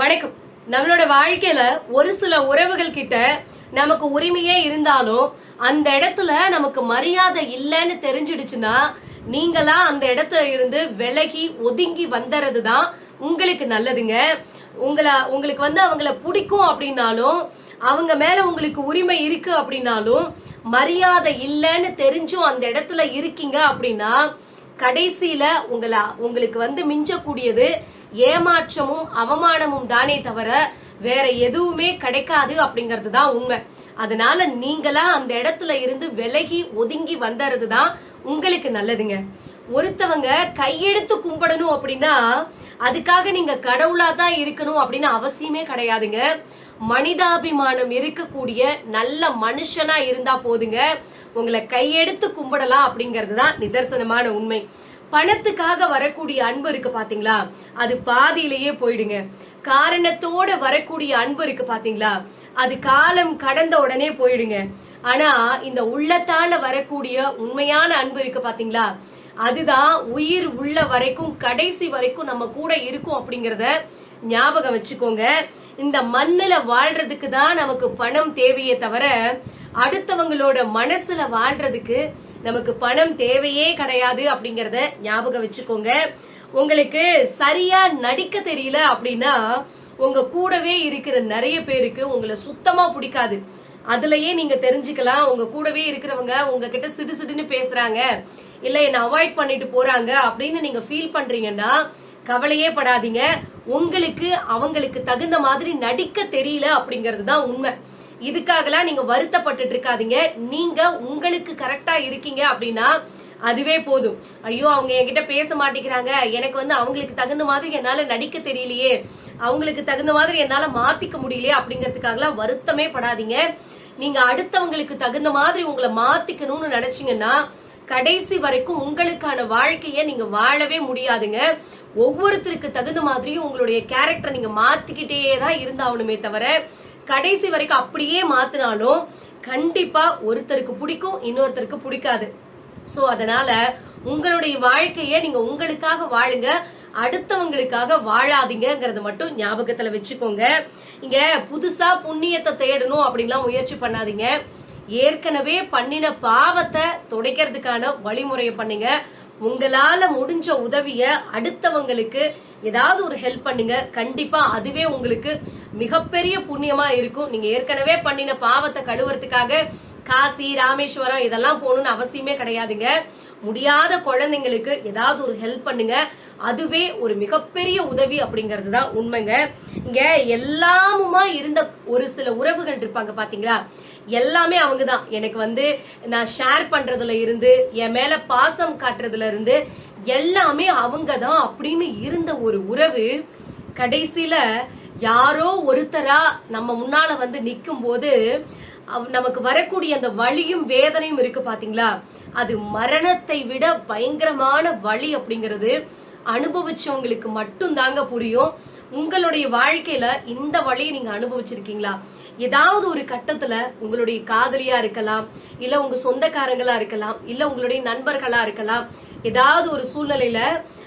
வணக்கம். நம்மளோட வாழ்க்கையில ஒரு சில உறவுகள் கிட்ட நமக்கு உரிமையே இருந்தாலும் அந்த இடத்துல நமக்கு மரியாதை இல்லைன்னு தெரிஞ்சிடுச்சுன்னா நீங்களா அந்த இடத்துல இருந்து விலகி ஒதுங்கி வந்துறது தான் உங்களுக்கு நல்லதுங்க. உங்களை உங்களுக்கு வந்து அவங்கள பிடிக்கும் அப்படின்னாலும் அவங்க மேல உங்களுக்கு உரிமை இருக்கு அப்படின்னாலும் மரியாதை இல்லைன்னு தெரிஞ்சும் அந்த இடத்துல இருக்கீங்க அப்படின்னா கடைசியில உங்களை உங்களுக்கு வந்து மிஞ்சக்கூடியது ஏமாற்றமும் அவமானமும் தானே தவிர வேற எதுவுமே கிடைக்காது அப்படிங்கிறது தான் உண்மை. அதனால நீங்களா அந்த இடத்துல இருந்து விலகி ஒதுங்கி வந்தறது தான் உங்களுக்கு நல்லதுங்க. ஒருத்தவங்க கையெடுத்து கும்பிடணும் அப்படின்னா அதுக்காக நீங்க கடவுளா தான் இருக்கணும் அப்படின்னு அவசியமே கிடையாதுங்க. மனிதாபிமானம் இருக்கக்கூடிய நல்ல மனுஷனா இருந்தா போதுங்க. உங்களை கையெடுத்து கும்பிடலாம் அப்படிங்கிறது தான் நிதர்சனமான உண்மை. பணத்துக்காக வரக்கூடிய அன்பு இருக்கு பாத்தீங்களா? அது பாதியிலேயே போயிடுங்க. காரணத்தோட வரக்கூடிய அன்பு இருக்கு பாத்தீங்களா? அது காலம் கடந்த உடனே போயிடுங்க. ஆனா இந்த உள்ளத்தால வரக்கூடிய உண்மையான அன்பு இருக்கு பாத்தீங்களா? அதுதான் உயிர் உள்ள வரைக்கும் கடைசி வரைக்கும் நம்ம கூட இருக்கும் அப்படிங்கறத ஞாபகம் வச்சுக்கோங்க. இந்த மண்ணுல வாழ்றதுக்கு தான் நமக்கு பணம் தேவையே தவிர அடுத்தவங்களோட மனசுல வாழ்றதுக்கு நமக்கு பணம் தேவையே கிடையாது அப்படிங்கறத ஞாபகம் வச்சுக்கோங்க. உங்களுக்கு சரியா நடிக்க தெரியல அப்படின்னா உங்க கூடவே இருக்கிற நிறைய பேருக்கு உங்களை சுத்தமா பிடிக்காது. அதுலயே நீங்க தெரிஞ்சுக்கலாம் உங்க கூடவே இருக்கிறவங்க உங்ககிட்ட சிடு சிடுன்னு பேசுறாங்க. இல்ல என்ன அவாய்ட் பண்ணிட்டு போறாங்க அப்படின்னு நீங்க ஃபீல் பண்றீங்கன்னா கவலையே படாதீங்க. உங்களுக்கு அவங்களுக்கு தகுந்த மாதிரி நடிக்க தெரியல அப்படிங்கிறது தான் உண்மை. இதுக்காகலாம் நீங்க வருத்தப்பட்டுட்டு இருக்காதீங்க. நீங்க உங்களுக்கு கரெக்டா இருக்கீங்க அப்படின்னா அதுவே போதும். ஐயோ அவங்க என்கிட்ட பேச மாட்டேங்கிறாங்க. எனக்கு வந்து அவங்களுக்கு தகுந்த மாதிரி என்னால நடிக்க தெரியலையே. அவங்களுக்கு தகுந்த மாதிரி என்னால மாத்திக்க முடியலையே அப்படிங்கறதுக்காகலாம் வருத்தமே படாதீங்க. நீங்க அடுத்தவங்களுக்கு தகுந்த மாதிரி உங்களை மாத்திக்கணும்னு நினைச்சீங்கன்னா கடைசி வரைக்கும் உங்களுக்கான வாழ்க்கைய நீங்க வாழவே முடியாதுங்க. ஒவ்வொருத்தருக்கு தகுந்த மாதிரியும் உங்களுடைய கேரக்டர் நீங்க மாத்திக்கிட்டே தான் இருந்தாகணுமே தவிர கடைசி வரைக்கும் அப்படியே மாத்தினாலும் கண்டிப்பா ஒருத்தருக்கு பிடிக்கும் இன்னொருத்தருக்கு பிடிக்காது. சோ அதனால உங்களுடைய வாழ்க்கைய நீங்க உங்களுக்காக வாழுங்க. அடுத்தவங்களுக்காக வாழாதீங்கிறத மட்டும் ஞாபகத்துல வச்சுக்கோங்க. இங்க புதுசா புண்ணியத்தை தேடணும் அப்படின்லாம் முயற்சி பண்ணாதீங்க. ஏற்கனவே பண்ணின பாவத்தை துடைக்கிறதுக்கான வழிமுறையை பண்ணுங்க. உங்களால முடிஞ்ச உதவிய அடுத்தவங்களுக்கு ஏதாவது ஒரு ஹெல்ப் பண்ணுங்க. கண்டிப்பா அதுவே உங்களுக்கு மிகப்பெரிய புண்ணியமா இருக்கும். நீங்க ஏற்கனவே பண்ணின பாவத்தை கழுவுறதுக்காக காசி ராமேஸ்வரம் இதெல்லாம் போகணும்னு அவசியமே கிடையாதுங்க. முடியாத குழந்தைங்களுக்கு ஏதாவது ஒரு ஹெல்ப் பண்ணுங்க. அதுவே ஒரு மிகப்பெரிய உதவி அப்படிங்கிறது தான் உண்மைங்க. இங்க எல்லாமுமா இருந்த ஒரு சில உறவுகள் இருப்பாங்க பாத்தீங்களா? எல்லாமே அவங்க தான் எனக்கு வந்து நான் ஷேர் பண்றதுல இருந்து என் மேல பாசம் காட்டுறதுல இருந்து எல்லாமே அவங்க தான் அப்படின்னு இருந்த ஒரு உறவு கடைசியில யாரோ ஒருத்தரா நம்ம முன்னால வந்து நிற்கும் போது நமக்கு வரக்கூடிய அந்த வழியும் வேதனையும் இருக்கு பாத்தீங்களா? அது மரணத்தை விட பயங்கரமான வழி அப்படிங்கிறது அனுபவிச்சவங்களுக்கு மட்டும் தாங்க புரியும். உங்களுடைய வாழ்க்கையில இந்த வழியை நீங்க அனுபவிச்சிருக்கீங்களா? ஏதாவது ஒரு கட்டத்துல உங்களுடைய காதலியா இருக்கலாம் இல்ல உங்க சொந்தக்காரங்களா இருக்கலாம் இல்ல உங்களுடைய நண்பர்களா இருக்கலாம் ஏதாவது ஒரு சூழ்நிலையில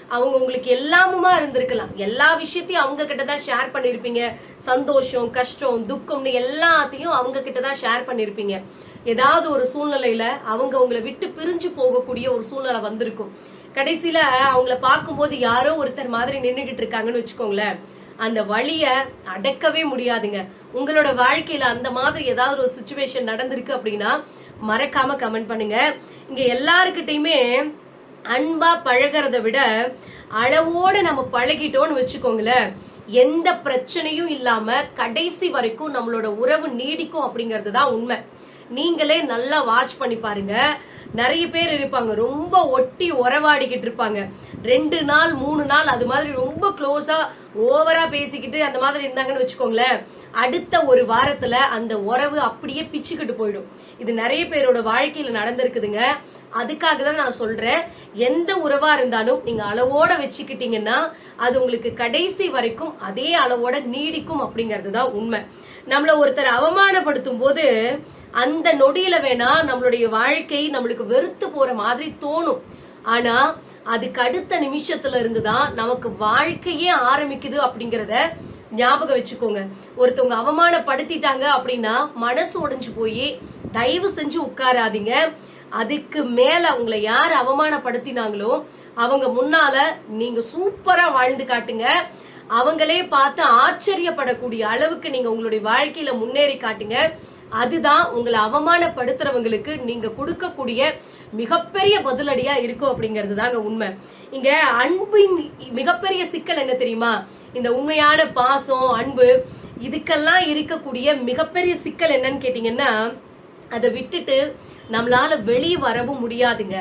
அவங்க உங்களுக்கு எல்லாமுமா இருந்திருக்கலாம். எல்லா விஷயத்தையும் அவங்க கிட்ட தான் ஷேர் பண்ணிருப்பீங்க. சந்தோஷம் கஷ்டம் துக்கம்னு எல்லாத்தையும் அவங்க கிட்ட தான் ஷேர் பண்ணிருப்பீங்க. ஏதாவது ஒரு சூழ்நிலையில அவங்க உங்களை விட்டு பிரிஞ்சு போகக்கூடிய ஒரு சூழ்நிலை வந்திருக்கும். கடைசியில அவங்கள பார்க்கும்போது யாரோ ஒருத்தர் மாதிரி நின்றுகிட்டு இருக்காங்கன்னு வச்சுக்கோங்களேன். அந்த வழிய அடக்கவே முடியாதுங்க. உங்களோட வாழ்க்கையில அந்த மாதிரி ஏதாவது ஒரு சுச்சுவேஷன் நடந்திருக்கு அப்படின்னா மறக்காம கமெண்ட் பண்ணுங்க. இங்க எல்லாருக்கிட்டையுமே அன்பா பழகிறத விட அளவோட நம்ம பழகிட்டோம்னு வச்சுக்கோங்களேன். எந்த பிரச்சனையும் இல்லாம கடைசி வரைக்கும் நம்மளோட உறவு நீடிக்கும் அப்படிங்கிறது தான் உண்மை. நீங்களே நல்லா வாட்ச் பண்ணி பாருங்க. நிறைய பேர் இருப்பாங்க ரொம்ப ஒட்டி உறவாடிக்கிட்டு இருப்பாங்க. ரெண்டு நாள் மூணு நாள் அது மாதிரி ரொம்ப க்ளோஸா ஓவரா பேசிக்கிட்டு அந்த மாதிரி இருந்தாங்கன்னு வச்சுக்கோங்களேன். அடுத்த ஒரு வாரத்துல அந்த உறவு அப்படியே பிச்சுக்கிட்டு போயிடும். இது நிறைய பேரோட வாழ்க்கையில நடந்திருக்குதுங்க. அதுக்காக தான் நான் சொல்றேன். எந்த உறவா இருந்தாலும் நீங்க அளவோட வச்சுக்கிட்டீங்கன்னா அது உங்களுக்கு கடைசி வரைக்கும் அதே அளவோட நீடிக்கும் அப்படிங்கிறது தான் உண்மை. நம்மள ஒருத்தர் அவமானப்படுத்தும் போது அந்த நொடியில வேணா நம்மளுடைய வாழ்க்கை நம்மளுக்கு வெறுத்து போற மாதிரி தோணும். ஆனா அதுக்கு அடுத்த நிமிஷத்துல இருந்து தான் நமக்கு வாழ்க்கையே ஆரம்பிக்குது அப்படிங்கறத ஞாபகம் வச்சுக்கோங்க. ஒருத்தவங்க அவமானப்படுத்திட்டாங்க அப்படின்னா மனசு உடைஞ்சு போய் தயவு செஞ்சு உட்காராதீங்க. அதுக்கு மேல உங்களை யார் அவமானப்படுத்தினாங்களோ அவங்க முன்னால நீங்க சூப்பரா வாழ்ந்து காட்டுங்க. அவங்களே பார்த்து ஆச்சரியப்படக்கூடிய அளவுக்கு நீங்க உங்களுடைய வாழ்க்கையில முன்னேறி காட்டுங்க. அதுதான் உங்களை அவமானப்படுத்துறவங்களுக்கு நீங்க கொடுக்கக்கூடிய மிகப்பெரிய பதிலடியா இருக்கும் அப்படிங்கிறது தாங்க உண்மை. இங்க அன்பின் மிகப்பெரிய சிக்கல் என்ன தெரியுமா? இந்த உண்மையான பாசம் அன்பு இதுக்கெல்லாம் இருக்கக்கூடிய மிகப்பெரிய சிக்கல் என்னன்னு கேட்டீங்கன்னா அதை விட்டுட்டு நம்மளால வெளியே வரவும் முடியாதுங்க.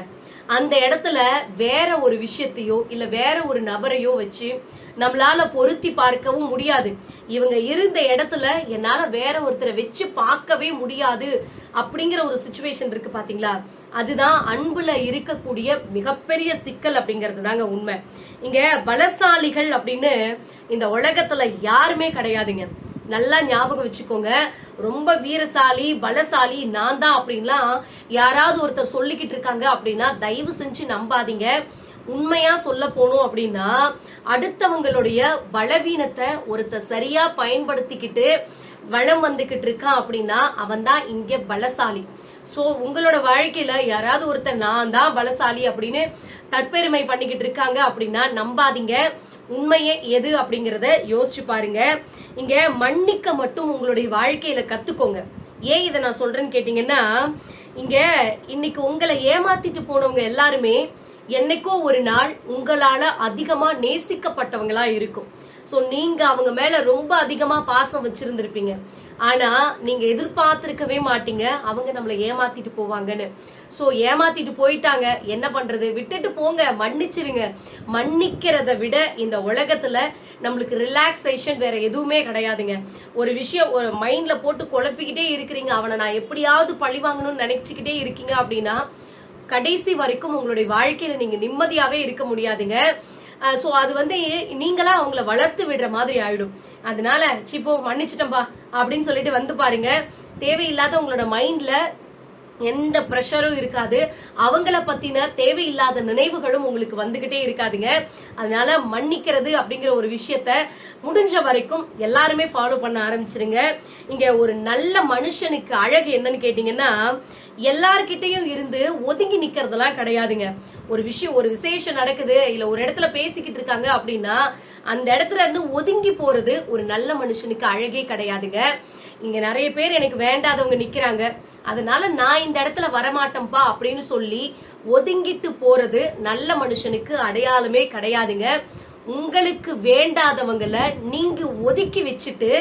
அந்த இடத்துல வேற ஒரு விஷயத்தையோ இல்ல வேற ஒரு நபரையோ வச்சு நம்மளால பொருத்தி பார்க்கவும் முடியாது. இவங்க இருந்த இடத்துல என்னால வேற ஒருத்தரை வச்சு பார்க்கவே முடியாது அப்படிங்கிற ஒரு சுச்சுவேஷன் இருக்கு பாத்தீங்களா? அதுதான் அன்புல இருக்கக்கூடிய மிகப்பெரிய சிக்கல் அப்படிங்கிறது தாங்க உண்மை. இங்க பலசாலிகள் அப்படின்னு இந்த உலகத்துல யாருமே கிடையாதுங்க. நல்லா ஞாபகம் வச்சுக்கோங்க. ரொம்ப வீரசாலி பலசாலி நான் தான் அப்படின்லாம் யாராவது ஒருத்தர் சொல்லிக்கிட்டு இருக்காங்க அப்படின்னா தயவு செஞ்சு நம்பாதீங்க. உண்மையா சொல்ல போனோம் அப்படின்னா அடுத்தவங்களுடைய பலவீனத்தை ஒருத்த சரியா பயன்படுத்திக்கிட்டு வளம் வந்துகிட்டு இருக்கான் அப்படின்னா அவன் தான் இங்க பலசாலி. சோ உங்களோட வாழ்க்கையில யாராவது ஒருத்தர் நான் தான் பலசாலி அப்படின்னு தற்பெருமை பண்ணிக்கிட்டு இருக்காங்க அப்படின்னா நம்பாதீங்க. உண்மையே எது அப்படிங்கறத யோசிச்சு பாருங்க. இங்க மன்னிக்க மட்டும் உங்களுடைய வாழ்க்கையில கத்துக்கோங்க. ஏன் இதை நான் சொல்றேன்னு கேட்டீங்கன்னா இங்க இன்னைக்கு உங்களை ஏமாத்திட்டு போனவங்க எல்லாருமே என்னைக்கோ ஒரு நாள் உங்களால அதிகமா நேசிக்கப்பட்டவங்களா இருக்கும். ஸோ நீங்க அவங்க மேல ரொம்ப அதிகமா பாசம் வச்சிருந்திருப்பீங்க. ஆனா நீங்க எதிர்பார்த்திருக்கவே மாட்டீங்க. அவங்க நம்மளை ஏமாத்திட்டு போவாங்கன்னு. ஸோ ஏமாத்திட்டு போயிட்டாங்க. என்ன பண்றது? விட்டுட்டு போங்க. மன்னிச்சிருங்க. மன்னிக்கிறத விட இந்த உலகத்துல நம்மளுக்கு ரிலாக்ஸேஷன் வேற எதுவுமே கிடையாதுங்க. ஒரு விஷயம் ஒரு மைண்ட்ல போட்டு குழப்பிக்கிட்டே இருக்கிறீங்க. அவனை நான் எப்படியாவது பழி வாங்கணும்னு நினைச்சுக்கிட்டே இருக்கீங்க அப்படின்னா கடைசி வரைக்கும் உங்களுடைய வாழ்க்கையில நீங்க நிம்மதியாவே இருக்க முடியாதுங்க. ஸோ அது வந்து நீங்களா அவங்கள வளர்த்து விடுற மாதிரி ஆயிடும். அதனால சிப்போ மன்னிச்சிட்டம்பா அப்படின்னு சொல்லிட்டு வந்து பாருங்க. தேவையில்லாத உங்களோட மைண்ட்ல எந்த ப்ரெஷரும் இருக்காது. அவங்கள பத்தின தேவையில்லாத நினைவுகளும் உங்களுக்கு வந்துகிட்டே இருக்காதுங்க. அதனால மன்னிக்கிறது அப்படிங்கிற ஒரு விஷயத்த முடிஞ்ச வரைக்கும் எல்லாருமே ஃபாலோ பண்ண ஆரம்பிச்சிருங்க. இங்க ஒரு நல்ல மனுஷனுக்கு அழகு என்னன்னு கேட்டீங்கன்னா எல்லார்கிட்டையும் இருந்து ஒதுங்கி நிக்கிறதெல்லாம் கிடையாதுங்க. ஒரு விஷயம் ஒரு விசேஷம் நடக்குது இல்ல ஒரு இடத்துல பேசிக்கிட்டு இருக்காங்க அப்படின்னா அந்த இடத்துல இருந்து ஒதுங்கி போறது ஒரு நல்ல மனுஷனுக்கு அழகே கிடையாதுங்க. இங்க நிறைய பேர் எனக்கு வேண்டாதவங்க நிக்கிறாங்க. அதனால நான் இந்த இடத்துல வரமாட்டேன்ப்பா அப்படின்னு சொல்லி ஒதுங்கிட்டு போறது நல்ல மனுஷனுக்கு அடையாளமே கிடையாதுங்க. உங்களுக்கு வேண்டாதவங்கள நீங்க ஒதுக்கி வச்சுட்டு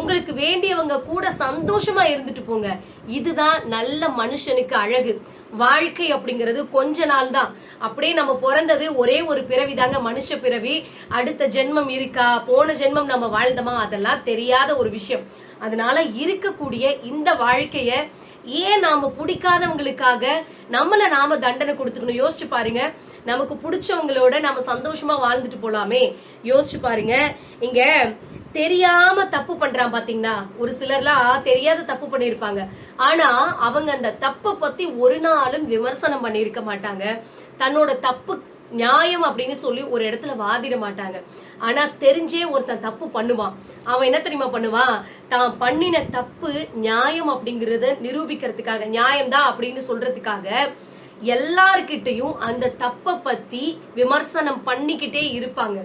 உங்களுக்கு வேண்டியவங்க கூட சந்தோஷமா இருந்துட்டு போங்க. இதுதான் நல்ல மனுஷனுக்கு அழகு. வாழ்க்கை அப்படிங்கிறது கொஞ்ச நாள் தான். அப்படியே நம்ம பிறந்தது ஒரே ஒரு பிறவி தாங்க மனுஷ பிறவி. அடுத்த ஜென்மம் இருக்கா போன ஜென்மம் நம்ம வாழ்ந்தோமா அதெல்லாம் தெரியாத ஒரு விஷயம். அதனால இருக்கக்கூடிய இந்த வாழ்க்கைய ஏன் நாம பிடிக்காதவங்களுக்காக நம்மள நாம தண்டனை கொடுத்துக்கணும்? யோசிச்சு பாருங்க. நமக்கு பிடிச்சவங்களோட நாம சந்தோஷமா வாழ்ந்துட்டு போலாமே. யோசிச்சு பாருங்க. இங்க தெரியாம தப்பு பண்றான் பாத்தீங்கன்னா ஒரு சிலர்லாம் தெரியாத தப்பு பண்ணிருப்பாங்க ஆனா அவங்க அந்த தப்பை பத்தி ஒரு நாளும் விமர்சனம் பண்ணியிருக்க மாட்டாங்க. தன்னோட தப்பு நியாயம் அப்படின்னு சொல்லி ஒரு இடத்துல வாதிட மாட்டாங்க. ஆனா தெரிஞ்சே ஒருத்தன் தப்பு பண்ணுவான். அவன் என்ன தெரியுமா பண்ணுவான்? தான் பண்ணின தப்பு நியாயம் அப்படிங்கறத நிரூபிக்கிறதுக்காக நியாயம்தான் அப்படின்னு சொல்றதுக்காக எல்லார்கிட்டையும் அந்த தப்பை பத்தி விமர்சனம் பண்ணிக்கிட்டே இருப்பாங்க.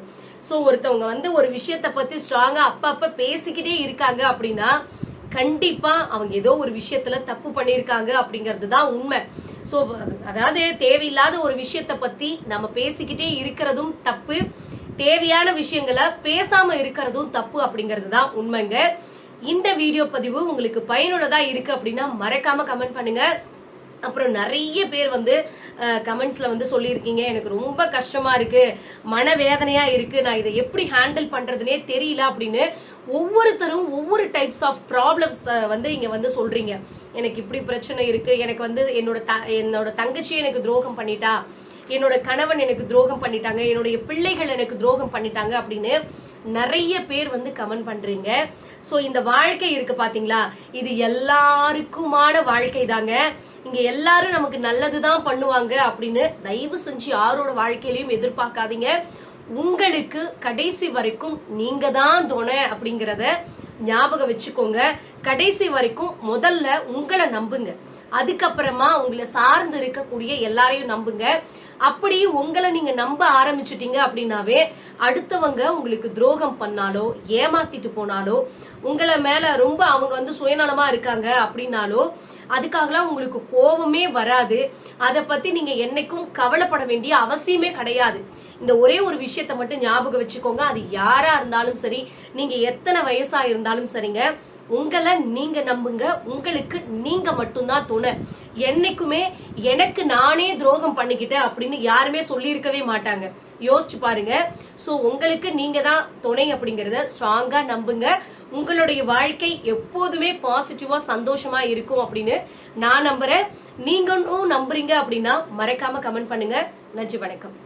ஸோ ஒருத்தவங்க வந்து ஒரு விஷயத்த பத்தி ஸ்ட்ராங்கா அப்பப்ப பேசிக்கிட்டே இருக்காங்க அப்படின்னா கண்டிப்பா அவங்க ஏதோ ஒரு விஷயத்துல தப்பு பண்ணியிருக்காங்க அப்படிங்கிறது தான் உண்மை. ஸோ அதாவது தேவையில்லாத ஒரு விஷயத்த பத்தி நம்ம பேசிக்கிட்டே இருக்கிறதும் தப்பு. தேவையான விஷயங்களை பேசாம இருக்கிறதும் தப்பு அப்படிங்கிறது தான் உண்மைங்க. இந்த வீடியோ பதிவு உங்களுக்கு பயனுள்ளதா இருக்கு அப்படின்னா மறக்காம கமெண்ட் பண்ணுங்க. அப்புறம் நிறைய பேர் வந்து கமெண்ட்ஸ்ல வந்து சொல்லியிருக்கீங்க. எனக்கு ரொம்ப கஷ்டமா இருக்கு. மனவேதனையா இருக்கு. நான் இதை எப்படி ஹேண்டில் பண்றதுனே தெரியல அப்படின்னு ஒவ்வொருத்தரும் ஒவ்வொரு டைப்ஸ் ஆஃப் ப்ராப்ளம்ஸ் வந்து இங்க வந்து சொல்றீங்க. எனக்கு இப்படி பிரச்சனை இருக்கு. எனக்கு வந்து என்னோட த- என்னோட தங்கச்சி எனக்கு துரோகம் பண்ணிட்டா. என்னோட கணவன் எனக்கு துரோகம் பண்ணிட்டாங்க. என்னுடைய பிள்ளைகள் எனக்கு துரோகம் பண்ணிட்டாங்க அப்படின்னு நிறைய பேர் வந்து கமெண்ட் பண்றீங்க. ஸோ இந்த வாழ்க்கை இருக்கு பாத்தீங்களா? இது எல்லாருக்குமான வாழ்க்கை தாங்க. இங்க எல்லாரும் நமக்கு நல்லதுதான் பண்ணுவாங்க அப்படின்னு தயவு செஞ்சு யாரோட வாழ்க்கையிலையும் எதிர்பார்க்காதீங்க. உங்களுக்கு கடைசி வரைக்கும் நீங்க தான் துணை அப்படிங்கிறத ஞாபகம் வச்சுக்கோங்க. கடைசி வரைக்கும் முதல்ல உங்களை நம்புங்க. அதுக்கப்புறமா உங்களை சார்ந்து இருக்கக்கூடிய எல்லாரையும் நம்புங்க. அப்படி உங்களை நீங்க நம்ப ஆரம்பிச்சிட்டீங்க அப்படின்னாவே அடுத்தவங்க உங்களுக்கு துரோகம் பண்ணாலோ ஏமாத்திட்டு போனாலோ உங்களை மேல ரொம்ப அவங்க வந்து சுயநலமா இருக்காங்க அப்படின்னாலோ அதுக்காகலாம் உங்களுக்கு கோபமே வராது. அதை பத்தி நீங்க என்னைக்கும் கவலைப்பட வேண்டிய அவசியமே கிடையாது. இந்த ஒரே ஒரு விஷயத்த மட்டும் ஞாபகம் வச்சுக்கோங்க. அது யாரா இருந்தாலும் சரி நீங்க எத்தனை வயசா இருந்தாலும் சரிங்க. உங்களை நீங்க நம்புங்க உங்களுக்கு நீங்க மட்டும்தான் துணை. என்னைக்குமே எனக்கு நானே துரோகம் பண்ணிக்கிட்டேன் அப்படின்னு யாருமே சொல்லியிருக்கவே மாட்டாங்க. யோசிச்சு பாருங்க. ஸோ உங்களுக்கு நீங்க தான் துணை அப்படிங்கறத ஸ்ட்ராங்கா நம்புங்க. உங்களுடைய வாழ்க்கை எப்போதுமே பாசிட்டிவா சந்தோஷமா இருக்கும் அப்படின்னு நான் நம்புறேன். நீங்களும் நம்புறீங்க அப்படின்னா மறக்காம கமெண்ட் பண்ணுங்க. நன்றி வணக்கம்.